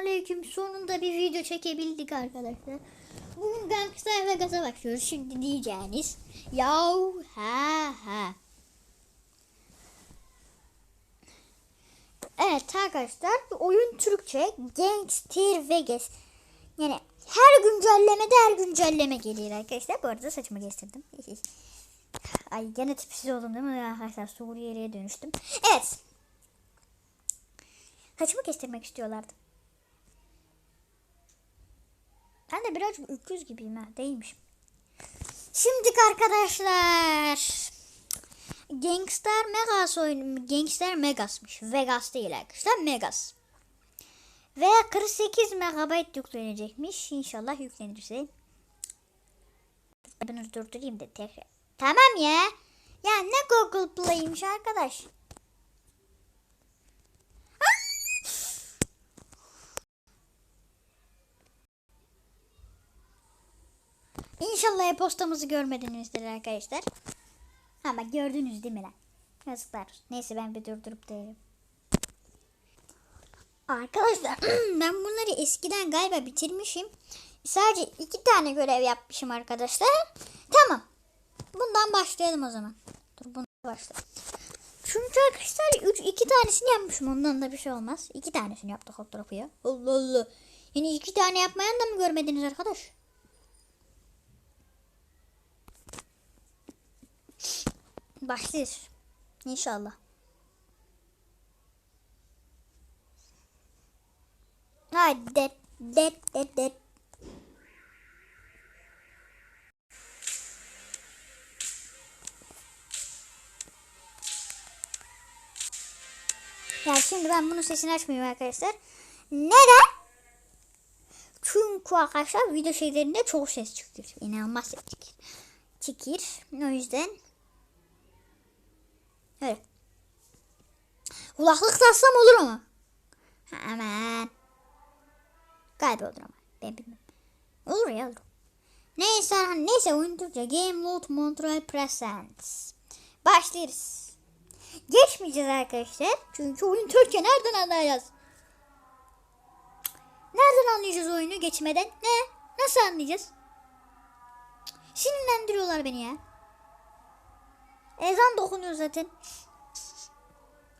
aleyküm. Sonunda bir video çekebildik arkadaşlar. Bugün Gangster Vegas'a başlıyoruz. Şimdi diyeceğiniz. Yahu ha ha. Evet arkadaşlar oyun Türkçe Gangster Vegas. Yani her güncellemede her güncelleme geliyor arkadaşlar. Bu arada saçımı kestirdim. Ay gene tipsiz oldum değil mi arkadaşlar? Suriyeli'ye dönüştüm. Evet. Saçımı kestirmek istiyorlardı. Ben de birazcık öküz gibiyim ha. Değilmişim. Şimdi arkadaşlar. Gangster Megas oyunu. Gangster Megas'mış. Vegas değil arkadaşlar. Megas. Ve 48 MB yüklenecekmiş. İnşallah yüklenirse. Bunu durdurayım da tekrar. Tamam ya. Ya ne Google Play'miş arkadaş. İnşallah e-postamızı görmedinizdir arkadaşlar. Ama gördünüz değil mi lan? Yazıklar. Neyse ben bir durdurup değilim. Arkadaşlar ben bunları eskiden galiba bitirmişim. Sadece iki tane görev yapmışım arkadaşlar. Tamam. Bundan başlayalım o zaman. Dur bundan başlayalım. Çünkü arkadaşlar üç, iki tanesini yapmışım. Ondan da bir şey olmaz. İki tanesini yaptık ya. Allah Allah. Yani iki tane yapmayan da mı görmediniz arkadaş? Başlıyoruz. İnşallah. Hadi det det det det. Ya şimdi ben bunun sesini açmayayım arkadaşlar. Neden? Çünkü arkadaşlar video şeylerinde çok ses çıkıyor. İnanılmaz ses çıkıyor. Çıkıyor. O yüzden Evet. Kulaklık taksam olur mu? Hemen. Galiba olur ama. Ben bilmem. Olur ya olur. Neyse neyse oyun Türkçe. Game Load Montreal Presents. Başlarız. Geçmeyeceğiz arkadaşlar. Çünkü oyun Türkçe nereden anlayacağız? Nereden anlayacağız oyunu geçmeden? Ne? Nasıl anlayacağız? Sinirlendiriyorlar beni ya. Ezan dokunuyor zaten.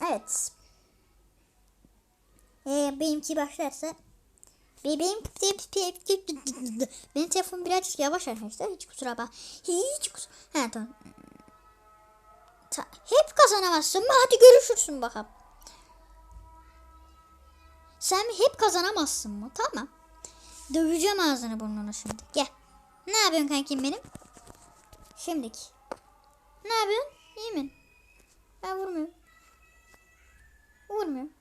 Evet. Ee, benimki başlarsa Bebeğim benim telefonum birazcık yavaş arkadaşlar. Hiç kusura bak. Hiç kusura. Ha tamam. Ta hep kazanamazsın mı? Hadi görüşürsün bakalım. Sen hep kazanamazsın mı? Tamam. Döveceğim ağzını burnunu şimdi. Gel. Ne yapıyorsun kankim benim? Şimdiki. Ne yapıyorsun? İyi mi? Ben vurmuyorum. Vurmuyorum.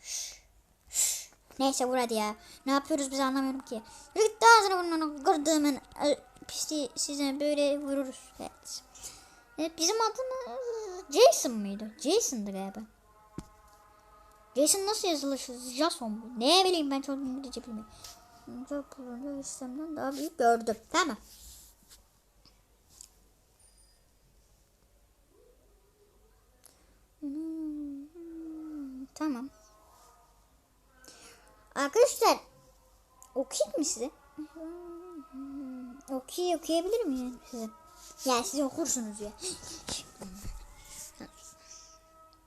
Şş, şş. Neyse vur hadi ya. Ne yapıyoruz biz anlamıyorum ki. Gitti ağzını burnunu kırdığımın pisliği size böyle vururuz. Evet. evet bizim adımız Jason mıydı? Jason'dı galiba. Jason nasıl yazılır? Jason mu? Ne bileyim ben çok İngilizce bilmiyorum. Çok sistemden daha büyük gördüm. Tamam. Tamam. Arkadaşlar okuyayım mı size? Okuy okuyabilir miyim size? Ya siz okursunuz ya.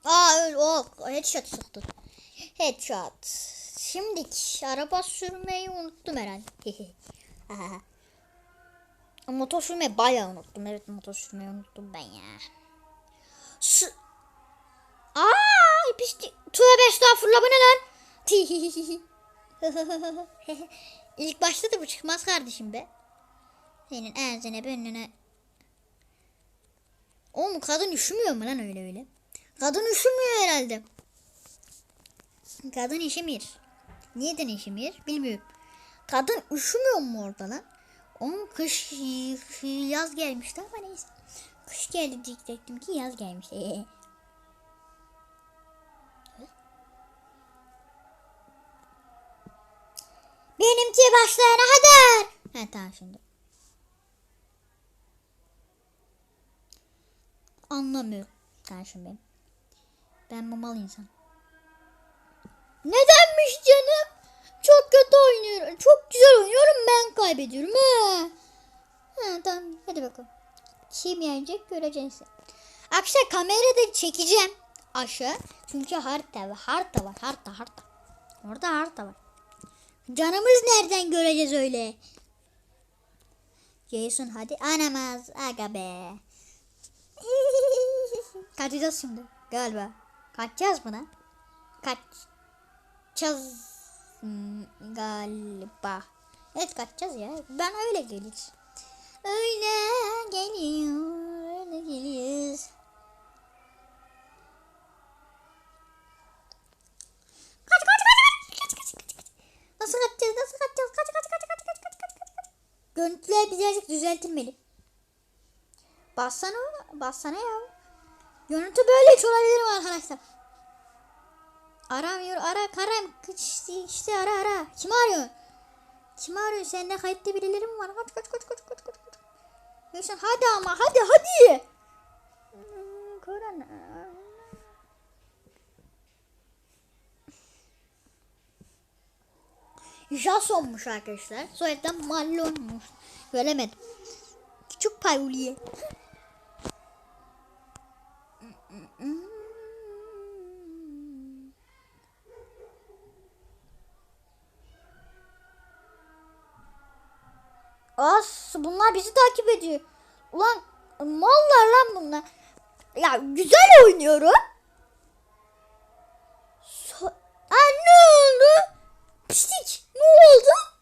Aa öyle o headshot soktu. Headshot. Şimdiki araba sürmeyi unuttum herhalde. motor sürmeyi bayağı unuttum. Evet motor sürmeyi unuttum ben ya. Su Aa pislik. Tövbe estağfurullah bu ne lan? İlk başta da bu çıkmaz kardeşim be. Senin ağzına burnuna. Oğlum kadın üşümüyor mu lan öyle öyle? Kadın üşümüyor herhalde. Kadın üşümüyor. Neden üşümüyor bilmiyorum. Kadın üşümüyor mu orada lan? Oğlum kış yaz gelmişti ama neyse. Kış geldi diyecektim ki yaz gelmiş. Başlayana kadar. He tamam şimdi. Anlamıyorum. Şimdi benim. Ben bu mal insan. Nedenmiş canım? Çok kötü oynuyorum. Çok güzel oynuyorum ben kaybediyorum. Ha. Ha, tamam hadi bakalım. Kim yenecek göreceksin. Arkadaşlar kamerada çekeceğim aşağı. Çünkü harita var. Harita var. Harita harita. Orada harita var. Canımız nereden göreceğiz öyle? Jason hadi. Anamaz. Aga be. Kaçacağız şimdi galiba. Kaçacağız mı lan? Kaçacağız hmm, galiba. Evet kaçacağız ya. Ben öyle gelir. Öyle geliyor. Öyle geliyoruz. Kaç kaç kaç kaç kaç kaç kaç. Nasıl kaçacağız? Nasıl kaçacağız? Kaç kaç kaç kaç kaç kaç kaç kaç. Görüntüler birazcık düzeltilmeli. Bassana. Bassana ya. Görüntü böyle hiç olabilir mi arkadaşlar? Aramıyor. Ara. Karam. İşte, işte ara ara. Kim arıyor? Kim arıyor? Sende kayıtlı birileri mi var? Kaç kaç kaç kaç kaç kaç. Gülşen hadi ama hadi hadi. Hmm, Korona. Jason'muş arkadaşlar. Soyadan Mallon'muş. Göremedim. Küçük Payuliye. As bunlar bizi takip ediyor. Ulan mallar lan bunlar. Ya güzel oynuyorum. So Aa, ne oldu? Pislik ne oldu?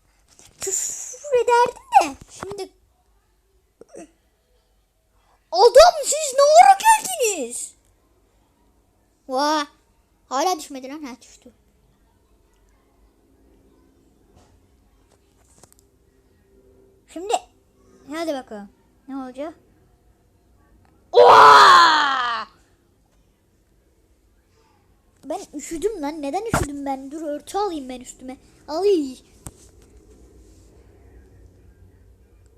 Küfür ederdim de. Şimdi Adam siz ne ara geldiniz? Vah. Hala düşmedi lan. Ha düştü. Şimdi hadi bakalım. Ne olacak? Oha! Ben üşüdüm lan. Neden üşüdüm ben? Dur örtü alayım ben üstüme. Alayım.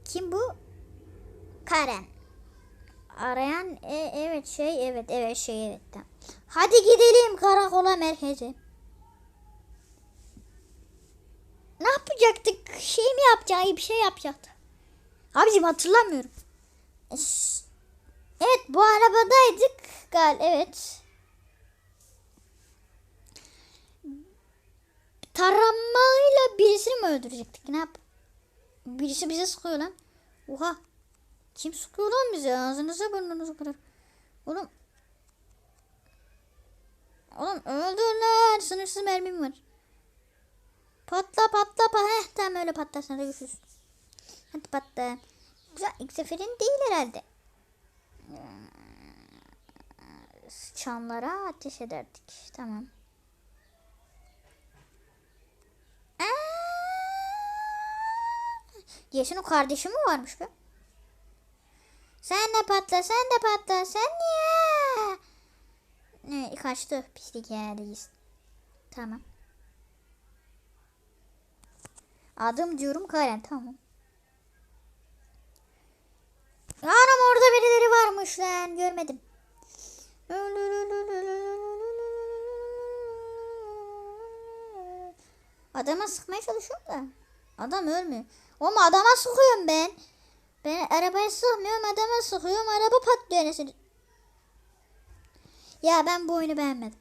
Kim bu? Karen. Arayan e, evet şey evet evet şey evet. Tamam. Hadi gidelim karakola merkeze. Ne yapacaktık? Şey mi yapacağı bir şey yapacaktı. Abicim hatırlamıyorum. Evet bu arabadaydık gal evet. Taramayla birisini mi öldürecektik? Ne yap? Birisi bize sıkıyor lan. Oha. Kim sıkıyor lan bize? Ağzınıza burnunuzu kırar. Oğlum. Oğlum öldür lan. Sınırsız mermim var. Patla patla patla. Heh tamam öyle patlasın. Hadi görüşürüz. Hadi patla. Güzel. İlk seferin değil herhalde. Çamlara ateş ederdik. Tamam. Yeşil'in kardeşi mi varmış be? Sen de patla, sen de patla, sen niye? Ne, kaçtı pislik yerdeyiz. Tamam. Adım diyorum Karen, tamam. Anam orada birileri varmış lan, görmedim. Adama sıkmaya çalışıyorum da. Adam ölmüyor. Oğlum adama sıkıyorum ben. Ben arabaya sıkmıyorum adama sıkıyorum. Araba patlıyor nesini. Ya ben bu oyunu beğenmedim.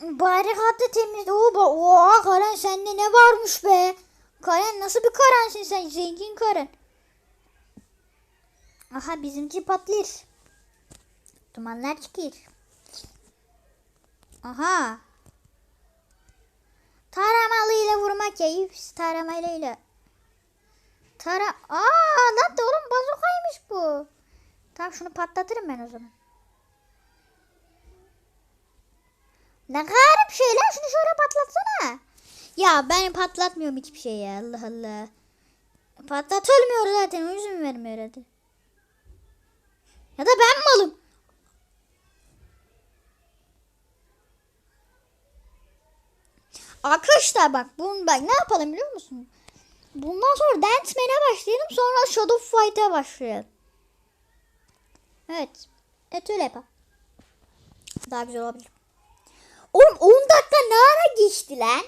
Barikatı temiz. Oo, ba- Oha Karen sende ne varmış be? Karen nasıl bir Karen'sin sen? Zengin Karen. Aha bizimki patlıyor. Dumanlar çıkıyor. Aha. Taramalıyla vurmak keyif. Taramalıyla. Tara... Aa lan da oğlum bazukaymış bu. Tamam şunu patlatırım ben o zaman. Ne garip şey lan şunu şöyle patlatsana. Ya ben patlatmıyorum hiçbir şey ya Allah Allah. Patlatılmıyor zaten o yüzden vermiyor hadi. Ya da ben malım. Arkadaşlar bak bunu bak ne yapalım biliyor musun? Bundan sonra Danceman'e başlayalım. Sonra Shadow Fight'a başlayalım. Evet. Evet öyle yapalım. Daha güzel olabilir. Oğlum 10 dakika ne ara geçti lan?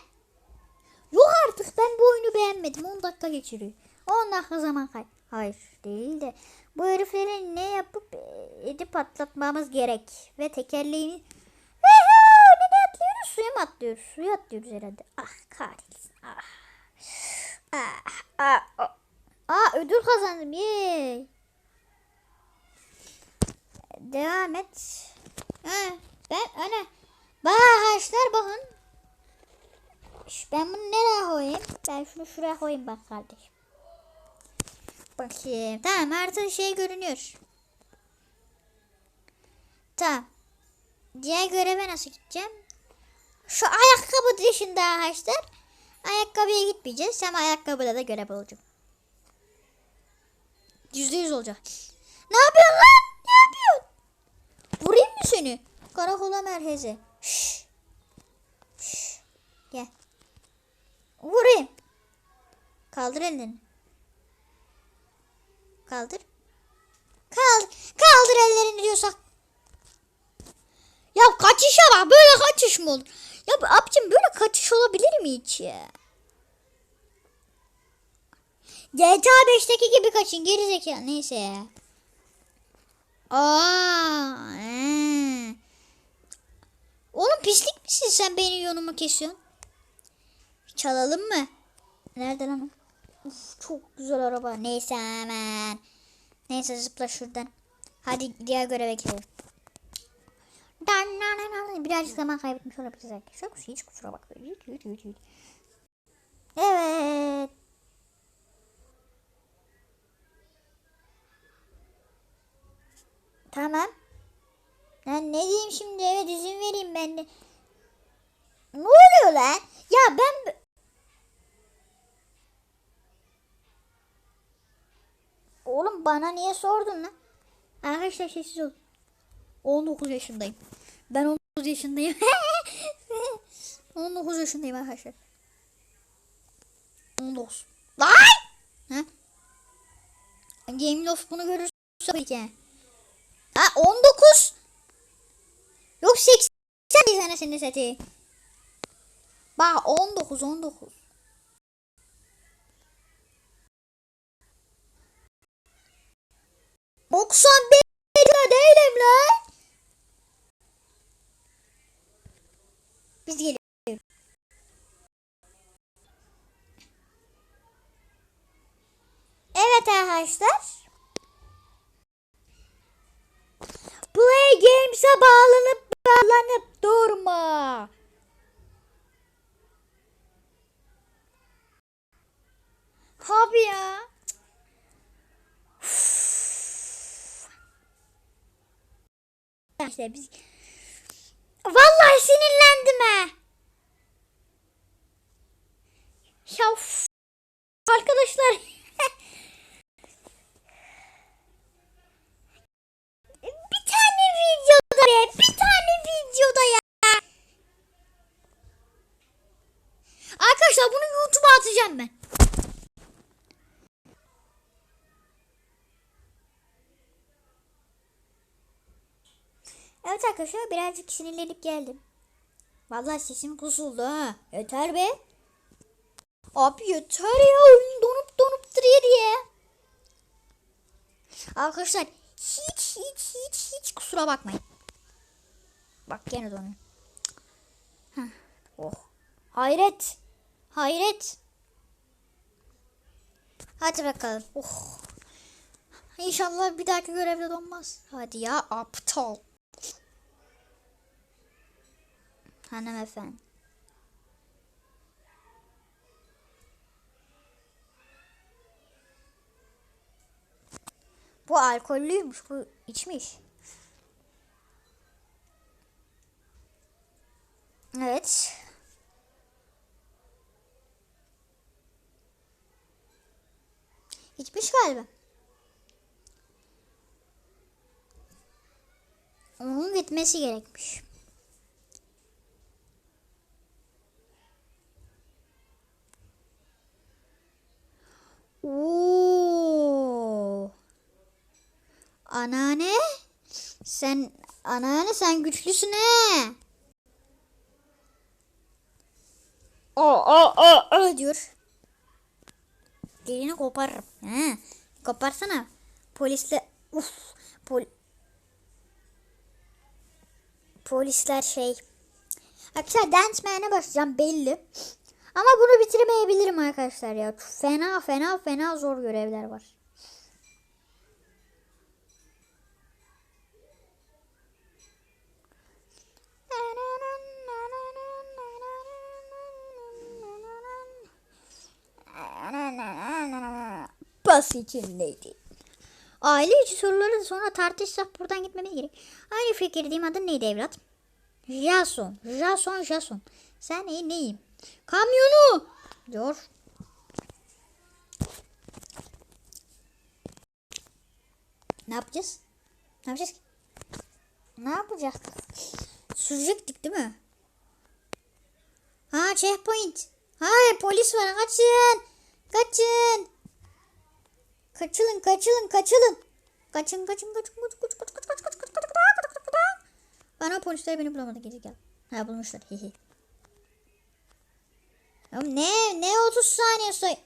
Yok artık ben bu oyunu beğenmedim. 10 dakika geçiriyor. 10 dakika zaman kay. Hayır değil de bu herifleri ne yapıp e, edip atlatmamız gerek. Ve tekerleğini atlıyoruz? Suya mı atlıyoruz? Suya atlıyoruz herhalde. Ah kahretsin. Ah. Ah, ah, ah. Aa ödül kazandım. Yay. Devam et. Ha, ben. Bak arkadaşlar bakın. Şş, Ben bunu nereye koyayım? Ben şunu şuraya koyayım bak kardeşim. Bakayım. Tamam artık şey görünüyor. Tamam. Diğer göreve nasıl gideceğim? Şu ayakkabı dışında arkadaşlar. Ayakkabıya gitmeyeceğiz. Ama ayakkabıda da görev olacağım. Yüzde yüz olacak. Ne yapıyorsun lan? Ne yapıyorsun? Vurayım mı seni? Karakola merkeze. Şşş. Şşş. Gel. Vurayım. Kaldır elini. Kaldır. Kaldır. Kaldır ellerini diyorsak. Ya kaçışa bak. Böyle kaçış mı olur? Ya abicim böyle kaçış olabilir mi hiç ya? GTA 5'teki gibi kaçın geri zekalı neyse ya. Aa. Oğlum pislik misin sen benim yolumu kesiyorsun? Çalalım mı? Nerede lan? Uf, çok güzel araba. Neyse hemen. Neyse zıpla şuradan. Hadi diğer göreve gidelim. Birazcık zaman kaybetmiş olabiliriz arkadaşlar. Hiç kusura bakmayın. Evet. Tamam. Ben ne diyeyim şimdi? Evet izin vereyim ben de. Ne oluyor lan? Ya ben... Oğlum bana niye sordun lan? Arkadaşlar sessiz ol. 19 yaşındayım. Ben 19 yaşındayım. 19 yaşındayım arkadaşlar. 19. Lan! Ha? Game Loft bunu görürse tabii ki. Ha 19. Yok 80 bir tanesini seti. Bak 19 19. Doksan beş değilim lan. Biz geliyoruz. Evet arkadaşlar. Play Games'e bağlanıp bağlanıp durma. Abi ya. İşte biz... Vallahi sinirlendim ha. Ya. Arkadaşlar. bir tane videoda be. Bir tane videoda ya. Arkadaşlar bunu YouTube'a atacağım ben. Evet arkadaşlar birazcık sinirlenip geldim. Vallahi sesim kusuldu ha. Yeter be. Abi yeter ya oyun donup donup duruyor diye. Arkadaşlar hiç hiç hiç hiç kusura bakmayın. Bak gene donuyor. Oh. Hayret. Hayret. Hadi bakalım. Oh. İnşallah bir dahaki görevde donmaz. Hadi ya aptal. Hanımefendi. Bu alkollüymüş. Bu içmiş. Evet. İçmiş galiba. Onun gitmesi gerekmiş. Oo. Anneanne. Sen anneanne sen güçlüsün he. Aa aa aa aa diyor. Dilini koparırım. He. Koparsana. Polisle uf pol Polisler şey. Arkadaşlar Dance Man'e başlayacağım belli. Ama bunu bitiremeyebilirim arkadaşlar ya. Fena fena fena zor görevler var. Pas içindeydi. Aile içi soruları sonra tartışsak buradan gitmemiz gerek. Aynı fikirdeyim adın neydi evlat? Jason. Jason Jason. Sen iyi neyim? Kamyonu. Diyor. Ne yapacağız? Ne yapacağız? Ne yapacağız? Sürecektik değil mi? Ha checkpoint. Hayır polis var kaçın. Kaçın. Kaçılın kaçılın kaçılın. Kaçın kaçın kaçın kaçın kaçın kaçın kaçın kaçın kaçın kaçın kaçın kaçın kaçın Bana polisler beni bulamadı geri gel. Ha bulmuşlar. Hihi. Ya ne ne 30 saniye say.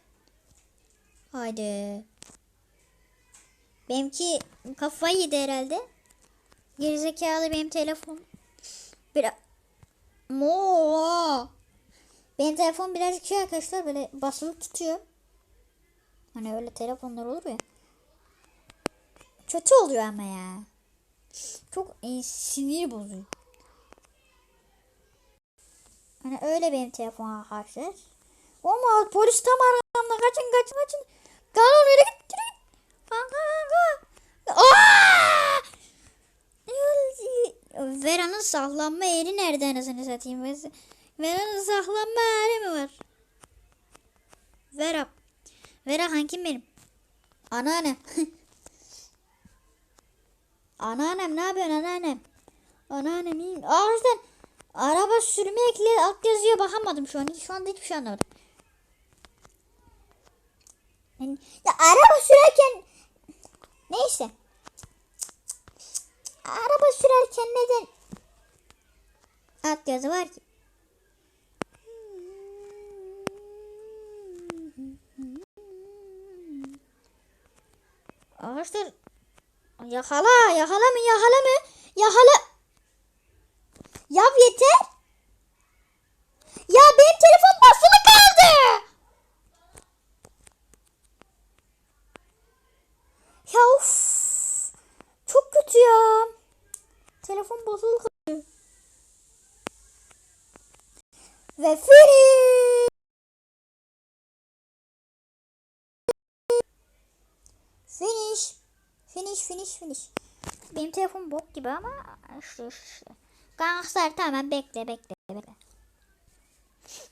Haydi. Benimki kafayı yedi herhalde. Gerizekalı benim telefon. Bir Mo. Benim telefon birazcık şey arkadaşlar böyle basılı tutuyor. Hani öyle telefonlar olur ya. Kötü oluyor ama ya. Çok e, sinir bozuyor. Hani öyle benim telefon arkadaşlar. Ama polis tam arkamda kaçın kaçın kaçın. Kanal yürü git git. Kanka kanka. Vera'nın saklanma yeri nerede anasını satayım? Vera'nın saklanma yeri mi var? Vera. Vera hankim benim? Anneannem. anneannem ne yapıyorsun anneannem? Anneannem iyi. Araba sürmekle alt yazıya bakamadım şu an. Şu anda hiçbir şey anlamadım. Yani, ya araba sürerken neyse. Araba sürerken neden alt yazı var ki? Arkadaşlar yakala yakala mı yakala mı yakala ya yeter ya benim telefon basılı kaldı ya of çok kötü ya telefon basılı kaldı ve finish Finish. Finish finish finish. Benim telefon bok gibi ama işte işte. Gangster tamam bekle bekle bekle.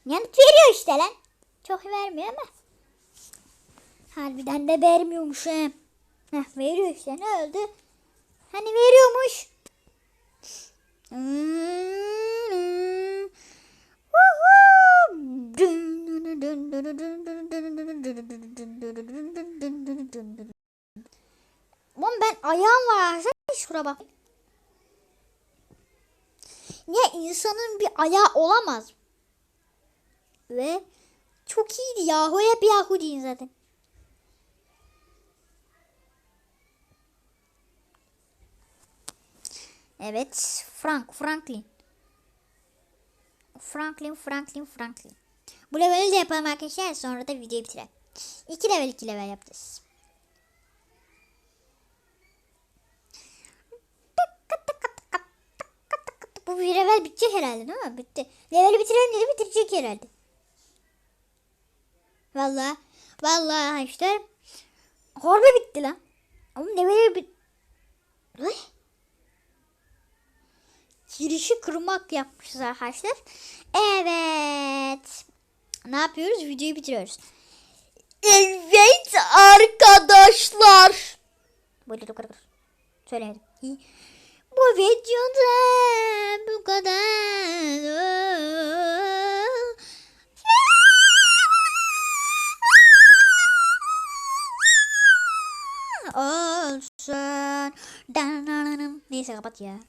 Yanıt veriyor işte lan. Çok vermiyor ama. Harbiden de vermiyormuş he. Heh, veriyor işte ne oldu? Hani veriyormuş. Oğlum ben ayağım var arkadaşlar. Şura bak. Niye insanın bir ayağı olamaz? Ve çok iyiydi yahu. Hep yahu deyin zaten. Evet. Frank. Franklin. Franklin, Franklin, Franklin. Bu leveli de yapalım arkadaşlar. Sonra da videoyu bitirelim. İki level iki level yapacağız. Bu bir level bitecek herhalde değil mi? Bitti. Leveli bitirelim dedi bitirecek herhalde. Vallahi vallahi işte harbi bitti lan. Ama leveli bit... Ne? Girişi kırmak yapmışız arkadaşlar. Evet. Ne yapıyoruz? Videoyu bitiriyoruz. Evet arkadaşlar. Böyle de kadar. Söylemedim. Bu videoda bu kadar. Olsun. Neyse kapat ya.